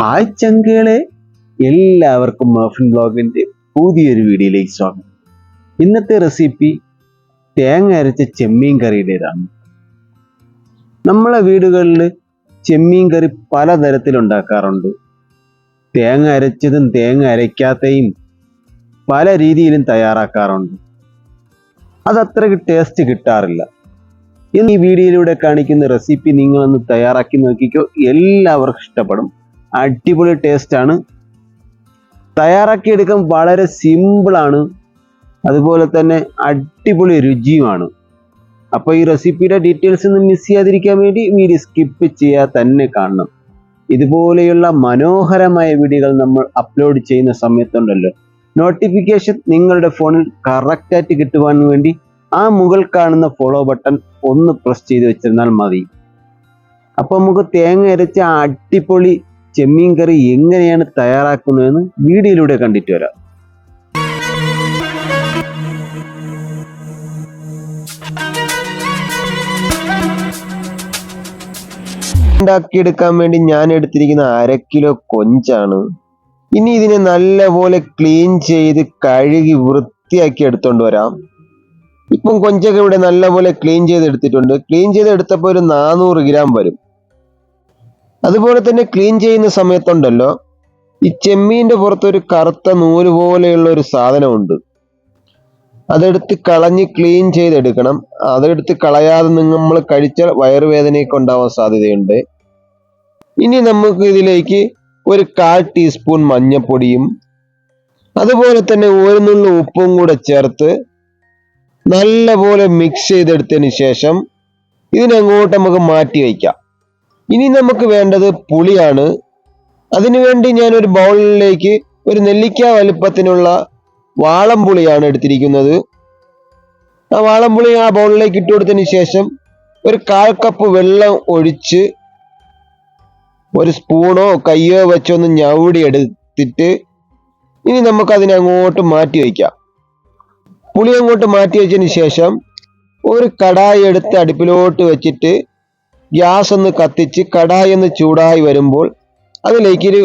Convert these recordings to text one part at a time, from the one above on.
Hi ചങ്കുകളെ. എല്ലാവർക്കും muffin ബ്ലോഗിന്റെ പുതിയൊരു വീഡിയോയിലേക്ക് സ്വാഗതം. ഇന്നത്തെ റെസിപ്പി തേങ്ങ അരച്ച ചെമ്മീൻ കറിയുടേതാണ്. നമ്മളെ വീടുകളിൽ ചെമ്മീൻ കറി പലതരത്തിൽ ഉണ്ടാക്കാറുണ്ട്. തേങ്ങ അരച്ചതും തേങ്ങ അരയ്ക്കാത്തയും പല രീതിയിലും തയ്യാറാക്കാറുണ്ട്. അതത്രയ്ക്ക് ടേസ്റ്റ് കിട്ടാറില്ല. ഇന്ന് ഈ വീഡിയോയിലൂടെ കാണിക്കുന്ന റെസിപ്പി നിങ്ങളൊന്ന് തയ്യാറാക്കി നോക്കിക്കോ. എല്ലാവർക്കും ഇഷ്ടപ്പെടും. അടിപൊളി ടേസ്റ്റ് ആണ്. തയ്യാറാക്കിയെടുക്കാൻ വളരെ സിമ്പിളാണ് അതുപോലെ തന്നെ അടിപൊളി രുചിയുമാണ്. അപ്പോൾ ഈ റെസിപ്പിയുടെ ഡീറ്റെയിൽസ് ഒന്നും മിസ് ചെയ്യാതിരിക്കാൻ വേണ്ടി വീഡിയോ സ്കിപ്പ് ചെയ്യാതെ തന്നെ കാണണം. ഇതുപോലെയുള്ള മനോഹരമായ വീഡിയോകൾ നമ്മൾ അപ്ലോഡ് ചെയ്യുന്ന സമയത്തുണ്ടല്ലോ. നോട്ടിഫിക്കേഷൻ നിങ്ങളുടെ ഫോണിൽ കറക്റ്റായിട്ട് കിട്ടുവാൻ വേണ്ടി ആ മുകൾ കാണുന്ന ഫോളോ ബട്ടൺ ഒന്ന് പ്രസ് ചെയ്ത് വെച്ചിരുന്നാൽ മതി. അപ്പോൾ നമുക്ക് തേങ്ങ അരച്ച അടിപൊളി ചെമ്മീൻ കറി എങ്ങനെയാണ് തയ്യാറാക്കുന്നതെന്ന് വീഡിയോയിലൂടെ കണ്ടിട്ട് വരാം. ഉണ്ടാക്കിയെടുക്കാൻ വേണ്ടി ഞാൻ എടുത്തിരിക്കുന്ന അര കിലോ കൊഞ്ചാണ്. ഇനി ഇതിനെ നല്ലപോലെ ക്ലീൻ ചെയ്ത് കഴുകി വൃത്തിയാക്കി എടുത്തോണ്ട് വരാം. ഇപ്പം കൊഞ്ചൊക്കെ ഇവിടെ നല്ലപോലെ ക്ലീൻ ചെയ്ത് എടുത്തിട്ടുണ്ട് ക്ലീൻ ചെയ്ത് എടുത്തപ്പോൾ ഒരു നാനൂറ് ഗ്രാം വരും. അതുപോലെ തന്നെ ക്ലീൻ ചെയ്യുന്ന സമയത്തുണ്ടല്ലോ ഈ ചെമ്മീന്റെ പുറത്തൊരു കറുത്ത നൂൽ പോലെയുള്ള ഒരു സാധനമുണ്ട്. അതെടുത്ത് കളഞ്ഞ് ക്ലീൻ ചെയ്തെടുക്കണം. അതെടുത്ത് കളയാതെ നമ്മൾ കഴിച്ചാൽ വയറുവേദനയൊക്കെ ഉണ്ടാവാൻ സാധ്യതയുണ്ട്. ഇനി നമുക്ക് ഇതിലേക്ക് ഒരു കാൽ ടീസ്പൂൺ മഞ്ഞപ്പൊടിയും അതുപോലെ തന്നെ ഒരു നുള്ളു ഉപ്പും കൂടെ ചേർത്ത് നല്ലപോലെ മിക്സ് ചെയ്തെടുത്തതിന് ശേഷം ഇതിനങ്ങോട്ട് നമുക്ക് മാറ്റി വയ്ക്കാം. ഇനി നമുക്ക് വേണ്ടത് പുളിയാണ്. അതിനുവേണ്ടി ഞാൻ ഒരു ബൗളിലേക്ക് ഒരു നെല്ലിക്ക വലുപ്പത്തിനുള്ള വാളംപുളിയാണ് എടുത്തിരിക്കുന്നത്. ആ വാളംപുളി ആ ബൗളിലേക്ക് ഇട്ട് കൊടുത്തതിന് ശേഷം ഒരു കാൽ കപ്പ് വെള്ളം ഒഴിച്ച് ഒരു സ്പൂണോ കയ്യോ വെച്ചൊന്ന് ഞവടി എടുത്തിട്ട് ഇനി നമുക്ക് അതിനെ അങ്ങോട്ട് മാറ്റി വയ്ക്കാം. പുളി അങ്ങോട്ട് മാറ്റി വെച്ചതിന് ശേഷം ഒരു കടായി എടുത്ത് അടുപ്പിലോട്ട് വെച്ചിട്ട് ഗ്യാസ് ഒന്ന് കത്തിച്ച് കടായി ഒന്ന് ചൂടായി വരുമ്പോൾ അതിലേക്കൊരു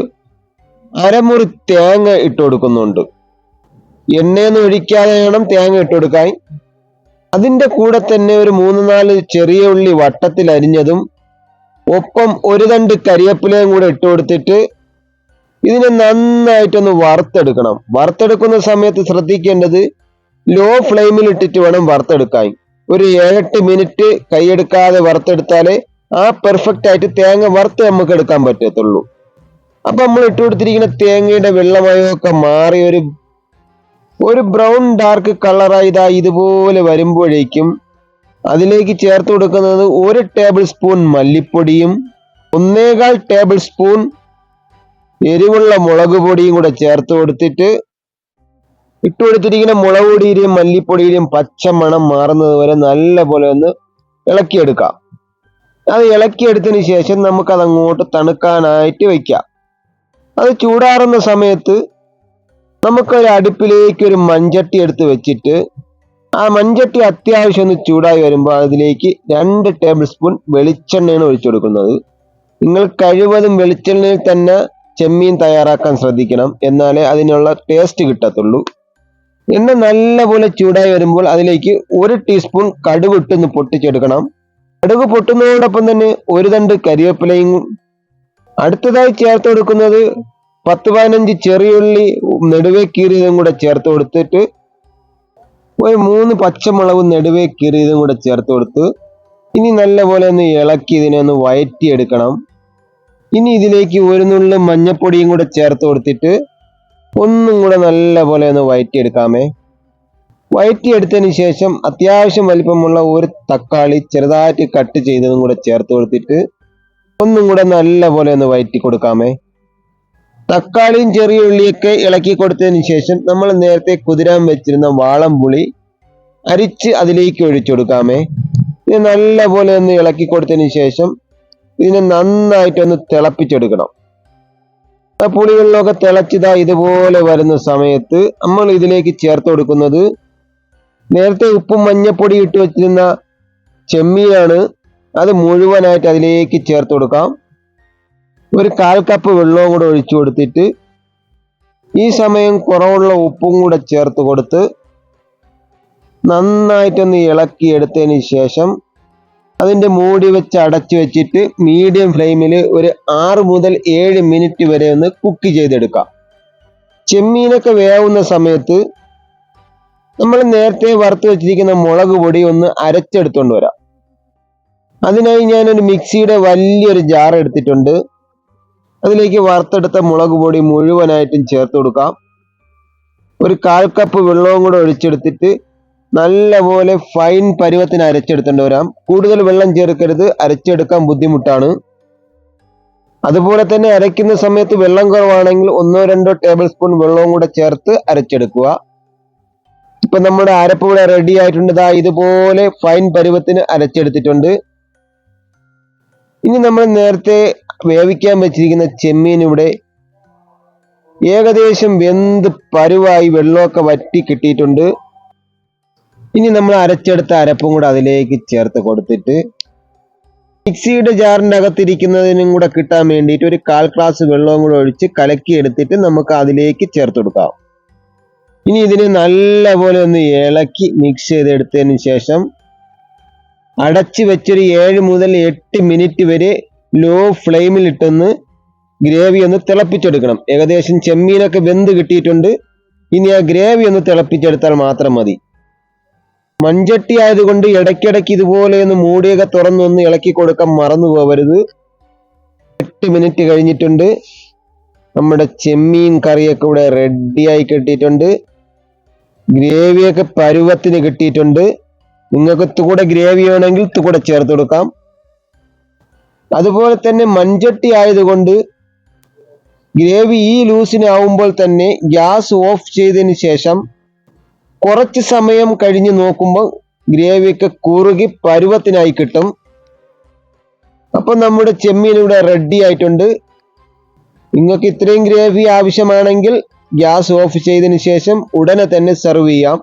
അരമുറി തേങ്ങ ഇട്ട് കൊടുക്കുന്നുണ്ട്. എണ്ണയൊന്നും ഒഴിക്കാതെ വേണം തേങ്ങ ഇട്ട് കൊടുക്കാൻ. അതിന്റെ കൂടെ തന്നെ ഒരു മൂന്ന് നാല് ചെറിയ ഉള്ളി വട്ടത്തിൽ അരിഞ്ഞതും ഒപ്പം ഒരു തണ്ട് കരിയപ്പിലയും കൂടെ ഇട്ട് കൊടുത്തിട്ട് ഇതിനെ നന്നായിട്ടൊന്ന് വറുത്തെടുക്കണം. വറുത്തെടുക്കുന്ന സമയത്ത് ശ്രദ്ധിക്കേണ്ടത് ലോ ഫ്ലെയിമിൽ ഇട്ടിട്ട് വേണം വറുത്തെടുക്കാൻ. ഒരു ഏഴെട്ട് മിനിറ്റ് കൈയെടുക്കാതെ വറുത്തെടുത്താലേ ആ പെർഫെക്റ്റ് ആയിട്ട് തേങ്ങ വറുത്ത് നമുക്ക് എടുക്കാൻ പറ്റത്തുള്ളൂ. അപ്പൊ നമ്മൾ ഇട്ട് കൊടുത്തിരിക്കുന്ന തേങ്ങയുടെ വെള്ളമയമൊക്കെ മാറി ഒരു ഒരു ബ്രൗൺ ഡാർക്ക് കളറായി ഇതാ ഇതുപോലെ വരുമ്പോഴേക്കും അതിലേക്ക് ചേർത്ത് കൊടുക്കുന്നത് ഒരു ടേബിൾ സ്പൂൺ മല്ലിപ്പൊടിയും ഒന്നേകാൽ ടേബിൾ സ്പൂൺ എരിവുള്ള മുളക് പൊടിയും കൂടെ ചേർത്ത് കൊടുത്തിട്ട് ഇട്ട് കൊടുത്തിരിക്കുന്ന മുളക് പൊടിയുടെയും മല്ലിപ്പൊടിയുടെയും പച്ച മണം മാറുന്നത് വരെ നല്ല പോലെ ഒന്ന് ഇളക്കിയെടുക്കാം. അത് ഇളക്കിയെടുത്തതിന് ശേഷം നമുക്കത് അങ്ങോട്ട് തണുക്കാനായിട്ട് വയ്ക്കാം അത് ചൂടാറുന്ന സമയത്ത് നമുക്കൊരു അടുപ്പിലേക്ക് ഒരു മൺചട്ടി എടുത്ത് വെച്ചിട്ട് ആ മൺചട്ടി അത്യാവശ്യം ഒന്ന് ചൂടായി വരുമ്പോൾ അതിലേക്ക് രണ്ട് ടേബിൾ സ്പൂൺ വെളിച്ചെണ്ണയാണ് ഒഴിച്ചു കൊടുക്കുന്നത്. നിങ്ങൾ കഴിവതും വെളിച്ചെണ്ണയിൽ തന്നെ ചെമ്മീൻ തയ്യാറാക്കാൻ ശ്രദ്ധിക്കണം. എന്നാലേ അതിനുള്ള ടേസ്റ്റ് കിട്ടത്തുള്ളൂ. എണ്ണ നല്ലപോലെ ചൂടായി വരുമ്പോൾ അതിലേക്ക് ഒരു ടീസ്പൂൺ കടുവിട്ടൊന്ന് പൊട്ടിച്ചെടുക്കണം. കടുക് പൊട്ടുന്നതോടൊപ്പം തന്നെ ഒരു തണ്ട് കരിവേപ്പിലയും അടുത്തതായി ചേർത്ത് കൊടുക്കുന്നത് പത്ത് പതിനഞ്ച് ചെറിയുള്ളി നെടുവേ കീറിയതും കൂടെ ചേർത്ത് കൊടുത്തിട്ട് ഒരു മൂന്ന് പച്ചമുളക് നെടുവേ കീറിയതും കൂടെ ചേർത്ത് കൊടുത്ത് ഇനി നല്ലപോലെ ഒന്ന് ഇളക്കി ഇതിനെ ഒന്ന് വയറ്റിയെടുക്കണം. ഇനി ഇതിലേക്ക് ഒരു നുള്ളു മഞ്ഞപ്പൊടിയും കൂടെ ചേർത്ത് കൊടുത്തിട്ട് ഒന്നും കൂടെ നല്ലപോലെ ഒന്ന് വയറ്റിയെടുക്കാമേ. വയറ്റിയെടുത്തതിന് ശേഷം അത്യാവശ്യം വലിപ്പമുള്ള ഒരു തക്കാളി ചെറുതായിട്ട് കട്ട് ചെയ്തതും കൂടെ ചേർത്ത് കൊടുത്തിട്ട് ഒന്നും കൂടെ നല്ലപോലെ ഒന്ന് വയറ്റി കൊടുക്കാമേ. തക്കാളിയും ചെറിയ ഉള്ളിയൊക്കെ ഇളക്കി കൊടുത്തതിന് ശേഷം നമ്മൾ നേരത്തെ കുതിരാൻ വെച്ചിരുന്ന വാളം പുളി അരിച്ച് അതിലേക്ക് ഒഴിച്ചു കൊടുക്കാമേ. ഇത് നല്ലപോലെ ഒന്ന് ഇളക്കി കൊടുത്തതിന് ശേഷം ഇതിനെ നന്നായിട്ടൊന്ന് തിളപ്പിച്ചെടുക്കണം. ആ പുളികളിലൊക്കെ തിളച്ചിതാ ഇതുപോലെ വരുന്ന സമയത്ത് നമ്മൾ ഇതിലേക്ക് ചേർത്ത് കൊടുക്കുന്നത് നേരത്തെ ഉപ്പും മഞ്ഞപ്പൊടി ഇട്ട് വെച്ചിരുന്ന ചെമ്മീനാണ് അത് മുഴുവനായിട്ട് അതിലേക്ക് ചേർത്ത് കൊടുക്കാം. ഒരു കാൽ കപ്പ് വെള്ളവും കൂടെ ഒഴിച്ചു കൊടുത്തിട്ട് ഈ സമയം കുറവുള്ള ഉപ്പും കൂടെ ചേർത്ത് കൊടുത്ത് നന്നായിട്ടൊന്ന് ഇളക്കി എടുത്തതിന് ശേഷം അതിന്റെ മൂടി വെച്ച് അടച്ചു വെച്ചിട്ട് മീഡിയം ഫ്ലെയിമിൽ ഒരു ആറ് മുതൽ ഏഴ് മിനിറ്റ് വരെ ഒന്ന് കുക്ക് ചെയ്തെടുക്കാം. ചെമ്മീനൊക്കെ വേവുന്ന സമയത്ത് നമ്മൾ നേരത്തെ വറുത്ത് വെച്ചിരിക്കുന്ന മുളക് പൊടി ഒന്ന് അരച്ചെടുത്തുകൊണ്ട് വരാം. അതിനായി ഞാനൊരു മിക്സിയുടെ വലിയൊരു ജാർ എടുത്തിട്ടുണ്ട്. അതിലേക്ക് വറുത്തെടുത്ത മുളക് പൊടി മുഴുവനായിട്ടും ചേർത്ത് കൊടുക്കാം. ഒരു കാൽ കപ്പ് വെള്ളവും കൂടെ ഒഴിച്ചെടുത്തിട്ട് നല്ലപോലെ ഫൈൻ പരുവത്തിന് അരച്ചെടുത്തേണ്ടി വരാം. കൂടുതൽ വെള്ളം ചേർക്കരുത് അരച്ചെടുക്കാൻ ബുദ്ധിമുട്ടാണ്. അതുപോലെ തന്നെ അരയ്ക്കുന്ന സമയത്ത് വെള്ളം കുറവാണെങ്കിൽ ഒന്നോ രണ്ടോ ടേബിൾ സ്പൂൺ വെള്ളവും കൂടെ ചേർത്ത് അരച്ചെടുക്കുക. ഇപ്പൊ നമ്മുടെ അരപ്പ് ഇവിടെ റെഡി ആയിട്ടുണ്ട്. ദാ ഇതുപോലെ ഫൈൻ പരുവത്തിന് അരച്ചെടുത്തിട്ടുണ്ട്. ഇനി നമ്മൾ നേരത്തെ വേവിക്കാൻ വെച്ചിരിക്കുന്ന ചെമ്മീൻ ഇവിടെ ഏകദേശം വെന്ത് പരുവായി വെള്ളമൊക്കെ വറ്റി കിട്ടിയിട്ടുണ്ട്. ഇനി നമ്മൾ അരച്ചെടുത്ത അരപ്പും കൂടെ അതിലേക്ക് ചേർത്ത് കൊടുത്തിട്ട് മിക്സിയുടെ ജാറിന്റെ അകത്തിരിക്കുന്നതിനും കൂടെ കിട്ടാൻ വേണ്ടിയിട്ട് ഒരു കാൽ ഗ്ലാസ് വെള്ളവും കൂടെ ഒഴിച്ച് കലക്കി എടുത്തിട്ട് നമുക്ക് അതിലേക്ക് ചേർത്ത് കൊടുക്കാം. ഇനി ഇതിനെ നല്ലപോലെ ഒന്ന് ഇളക്കി മിക്സ് ചെയ്തെടുത്തതിന് ശേഷം അടച്ചു വെച്ചൊരു ഏഴ് മുതൽ എട്ട് മിനിറ്റ് വരെ ലോ ഫ്ലെയിമിൽ ഇട്ടൊന്ന് ഗ്രേവി ഒന്ന് തിളപ്പിച്ചെടുക്കണം. ഏകദേശം ചെമ്മീനൊക്കെ വെന്ത് കിട്ടിയിട്ടുണ്ട്. ഇനി ആ ഗ്രേവി ഒന്ന് തിളപ്പിച്ചെടുത്താൽ മാത്രം മതി. മൺചട്ടി ആയതുകൊണ്ട് ഇടയ്ക്കിടയ്ക്ക് ഇതുപോലെ ഒന്ന് മൂടിയൊക്കെ തുറന്നൊന്ന് ഇളക്കി കൊടുക്കാൻ മറന്നു പോകരുത് എട്ട് മിനിറ്റ് കഴിഞ്ഞിട്ടുണ്ട്. നമ്മുടെ ചെമ്മീൻ കറിയൊക്കെ ഇവിടെ റെഡിയായി കിട്ടിയിട്ടുണ്ട്. ഗ്രേവിയൊക്കെ പരുവത്തിന് കിട്ടിയിട്ടുണ്ട്. നിങ്ങൾക്ക് തുകൂടെ ഗ്രേവി വേണമെങ്കിൽ തുകൂടെ ചേർത്ത് കൊടുക്കാം. അതുപോലെ തന്നെ മൺചട്ടി ആയതുകൊണ്ട് ഗ്രേവി ഈ ലൂസിനാവുമ്പോൾ തന്നെ ഗ്യാസ് ഓഫ് ചെയ്തതിന് ശേഷം കുറച്ച് സമയം കഴിഞ്ഞ് നോക്കുമ്പോൾ ഗ്രേവിയൊക്കെ കുറുകി പരുവത്തിനായി കിട്ടും. അപ്പൊ നമ്മുടെ ചെമ്മീൻ ഇവിടെ റെഡി ആയിട്ടുണ്ട്. നിങ്ങൾക്ക് ഇത്രയും ഗ്രേവി ആവശ്യമാണെങ്കിൽ ഗ്യാസ് ഓഫ് ചെയ്തതിന് ശേഷം ഉടനെ തന്നെ സെർവ് ചെയ്യാം.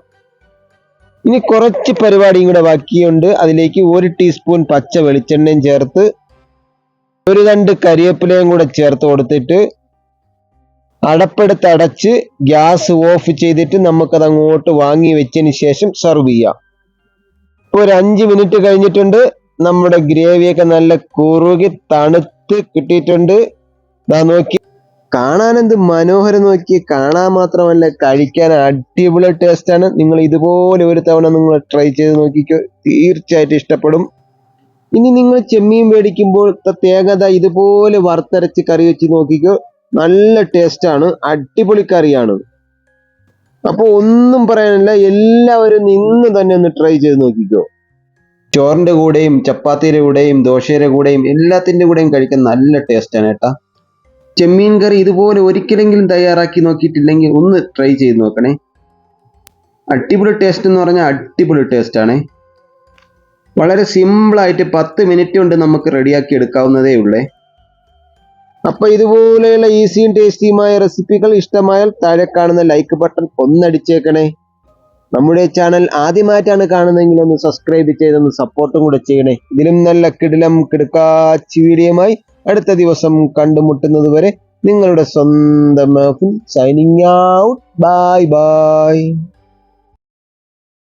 ഇനി കുറച്ച് പരിപാടിയും കൂടെ ബാക്കിയുണ്ട്. അതിലേക്ക് ഒരു ടീസ്പൂൺ പച്ച വെളിച്ചെണ്ണയും ചേർത്ത് ഒരു രണ്ട് കരിവേപ്പിലയും കൂടെ ചേർത്ത് കൊടുത്തിട്ട് അടപ്പെടുത്ത് അടച്ച് ഗ്യാസ് ഓഫ് ചെയ്തിട്ട് നമുക്കത് അങ്ങോട്ട് വാങ്ങി വെച്ചതിന് ശേഷം സെർവ് ചെയ്യാം. ഇപ്പൊ ഒരു അഞ്ച് മിനിറ്റ് കഴിഞ്ഞിട്ടുണ്ട്. നമ്മുടെ ഗ്രേവിയൊക്കെ നല്ല കുറുകി തണുത്ത് കിട്ടിയിട്ടുണ്ട്. നോക്കി. കാണാൻ എന്ത് മനോഹരം നോക്കി കാണാൻ മാത്രമല്ല കഴിക്കാൻ അടിപൊളി ടേസ്റ്റ് ആണ് നിങ്ങൾ ഇതുപോലെ ഒരു തവണ നിങ്ങൾ ട്രൈ ചെയ്ത് നോക്കിക്കോ തീർച്ചയായിട്ടും ഇഷ്ടപ്പെടും. ഇനി നിങ്ങൾ ചെമ്മീൻ മേടിക്കുമ്പോൾ പ്രത്യേകത ഇതുപോലെ വറുത്തരച്ച് കറി വെച്ച് നോക്കിക്കോ നല്ല ടേസ്റ്റ് ആണ് അടിപൊളി കറിയാണ്. അപ്പോൾ ഒന്നും പറയാനില്ല എല്ലാവരും ഇന്ന് തന്നെ ഒന്ന് ട്രൈ ചെയ്ത് നോക്കിക്കോ. ചോറിന്റെ കൂടെയും ചപ്പാത്തിയുടെ കൂടെയും ദോശയുടെ കൂടെയും എല്ലാത്തിന്റെ കൂടെയും കഴിക്കാൻ നല്ല ടേസ്റ്റ് ആണ് ഏട്ടാ ചെമ്മീൻ കറി ഇതുപോലെ ഒരിക്കലെങ്കിലും തയ്യാറാക്കി നോക്കിയിട്ടില്ലെങ്കിൽ ഒന്ന് ട്രൈ ചെയ്ത് നോക്കണേ. അടിപൊളി ടേസ്റ്റ് എന്ന് പറഞ്ഞാൽ അടിപൊളി ടേസ്റ്റ് ആണ്. വളരെ സിമ്പിളായിട്ട് പത്ത് മിനിറ്റ് കൊണ്ട് നമുക്ക് റെഡിയാക്കി എടുക്കാവുന്നതേ ഉള്ളേ. അപ്പൊ ഇതുപോലെയുള്ള ഈസിയും ടേസ്റ്റിയുമായ റെസിപ്പികൾ ഇഷ്ടമായാൽ താഴെ കാണുന്ന ലൈക്ക് ബട്ടൺ ഒന്നടിച്ചേക്കണേ. നമ്മുടെ ചാനൽ ആദ്യമായിട്ടാണ് കാണുന്നതെങ്കിൽ ഒന്ന് സബ്സ്ക്രൈബ് ചെയ്തൊന്ന് സപ്പോർട്ടും കൂടെ ചെയ്യണേ. ഇതിലും നല്ല കിടിലം കിടക്കാച്ചി വീഡിയോയുമായി അടുത്ത ദിവസം കണ്ടുമുട്ടുന്നത് വരെ നിങ്ങളുടെ സ്വന്തം സൈനിങ് ഔട്ട് ബൈ ബൈ